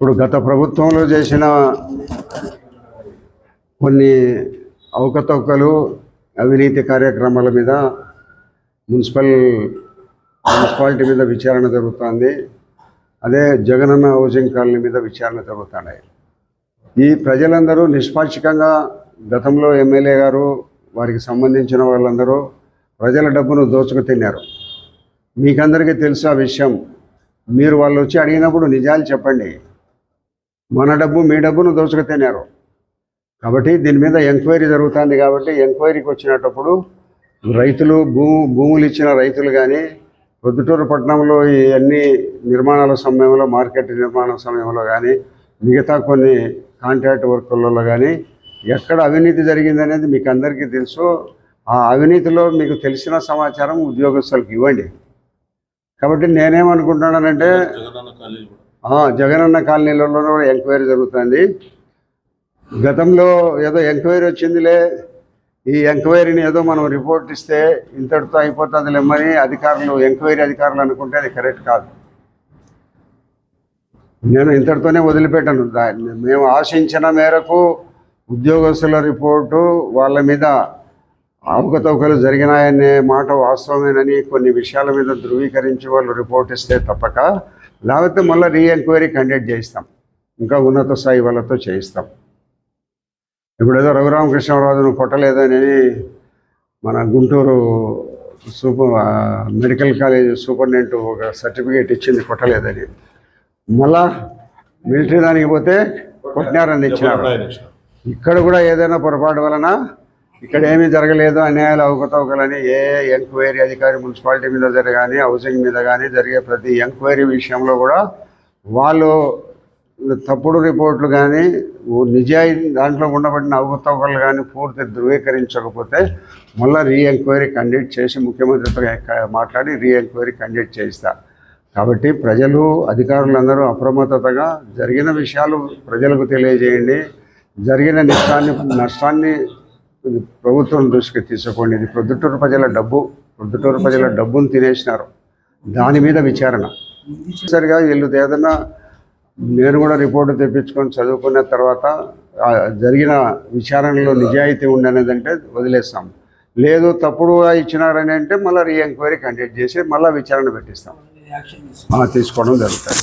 ఇప్పుడు గత ప్రభుత్వంలో చేసిన కొన్ని అవకతవకలు అవినీతి కార్యక్రమాల మీద మున్సిపల్ మున్సిపాలిటీ మీద విచారణ జరుగుతుంది. అదే జగనన్న హౌసింగ్ కాలనీ మీద విచారణ జరుగుతున్నాయి. ఈ ప్రజలందరూ నిష్పాక్షికంగా గతంలో ఎమ్మెల్యే గారు వారికి సంబంధించిన వాళ్ళందరూ ప్రజల డబ్బును దోచుకు తిన్నారు. మీకందరికీ తెలుసు ఆ విషయం. మీరు వాళ్ళు వచ్చి అడిగినప్పుడు నిజాలు చెప్పండి. మన డబ్బు మీ డబ్బును దోచుకు కాబట్టి దీని మీద ఎంక్వైరీ జరుగుతుంది కాబట్టి ఎంక్వైరీకి వచ్చినప్పుడు రైతులు భూ భూములు ఇచ్చిన రైతులు కానీ ప్రొద్దుటూరు పట్టణంలో ఈ అన్ని నిర్మాణాల సమయంలో మార్కెట్ నిర్మాణ సమయంలో కానీ మిగతా కొన్ని కాంట్రాక్ట్ వర్కులలో కానీ ఎక్కడ అవినీతి జరిగిందనేది మీకు అందరికీ తెలుసు. ఆ అవినీతిలో మీకు తెలిసిన సమాచారం ఉద్యోగస్తులకు ఇవ్వండి. కాబట్టి నేనేమనుకుంటున్నానంటే జగనన్న కాలనీలలో కూడా ఎంక్వైరీ జరుగుతుంది. గతంలో ఏదో ఎంక్వైరీ వచ్చిందిలే. ఈ ఎంక్వైరీని ఏదో మనం రిపోర్ట్ ఇస్తే ఇంతటితో అయిపోతుందిలేమని అధికారులు ఎంక్వైరీ అధికారులు అనుకుంటే అది కరెక్ట్ కాదు. నేను ఇంతటితోనే వదిలిపెట్టాను. దాన్ని మేము ఆశించిన మేరకు ఉద్యోగస్తుల రిపోర్టు వాళ్ళ మీద అవకతవకలు జరిగినాయనే మాట వాస్తవమేనని కొన్ని విషయాల మీద ధృవీకరించి వాళ్ళు రిపోర్ట్ ఇస్తే తప్పక. లేకపోతే మళ్ళీ రీ ఎంక్వైరీ కండక్ట్ చేయిస్తాం. ఇంకా ఉన్నత స్థాయి వాళ్ళతో చేయిస్తాం. ఇప్పుడు ఏదో రఘురామకృష్ణరాజును కొట్టలేదని మన Guntur super medical college superintendent ఒక సర్టిఫికేట్ ఇచ్చింది కొట్టలేదని. మళ్ళా మిలిటరీ దానికి పోతే కొట్టినారని ఇచ్చినారు. ఇక్కడ కూడా ఏదైనా పొరపాటు వలన ఇక్కడ ఏమీ జరగలేదు అన్యాయాలు అవకతవకలని ఏ ఎంక్వైరీ అధికారి మున్సిపాలిటీ మీద జరగాని హౌసింగ్ మీద కానీ జరిగే ప్రతి ఎంక్వైరీ విషయంలో కూడా వాళ్ళు తప్పుడు రిపోర్ట్లు కానీ నిజాయి దాంట్లో ఉండబడిన అవకతవకలు కానీ పూర్తి ధృవీకరించకపోతే మళ్ళీ రీ ఎంక్వైరీ కండక్ట్ చేసి ముఖ్యమంత్రితో మాట్లాడి రీ ఎంక్వైరీ కండక్ట్ చేస్తా కాబట్టి ప్రజలు అధికారులందరూ అప్రమత్తతగా జరిగిన విషయాలు ప్రజలకు తెలియజేయండి. జరిగిన నష్టాన్ని నష్టాన్ని ప్రభుత్వం దృష్టికి తీసుకోండి. ఇది ప్రొద్దుటూరు ప్రజల డబ్బు ప్రొద్దుటూరు ప్రజల డబ్బును తినేసినారు. దాని మీద విచారణ. సరిగా వీళ్ళు ఏదన్నా నేను కూడా రిపోర్టు తెప్పించుకొని చదువుకున్న తర్వాత జరిగిన విచారణలో నిజాయితీ ఉండనేదంటే వదిలేస్తాం. లేదు తప్పుడుగా ఇచ్చినారని అంటే మళ్ళీ రీ ఎంక్వైరీ కండక్ట్ చేసి మళ్ళీ విచారణ పెట్టిస్తాం. తీసుకోవడం జరుగుతుంది.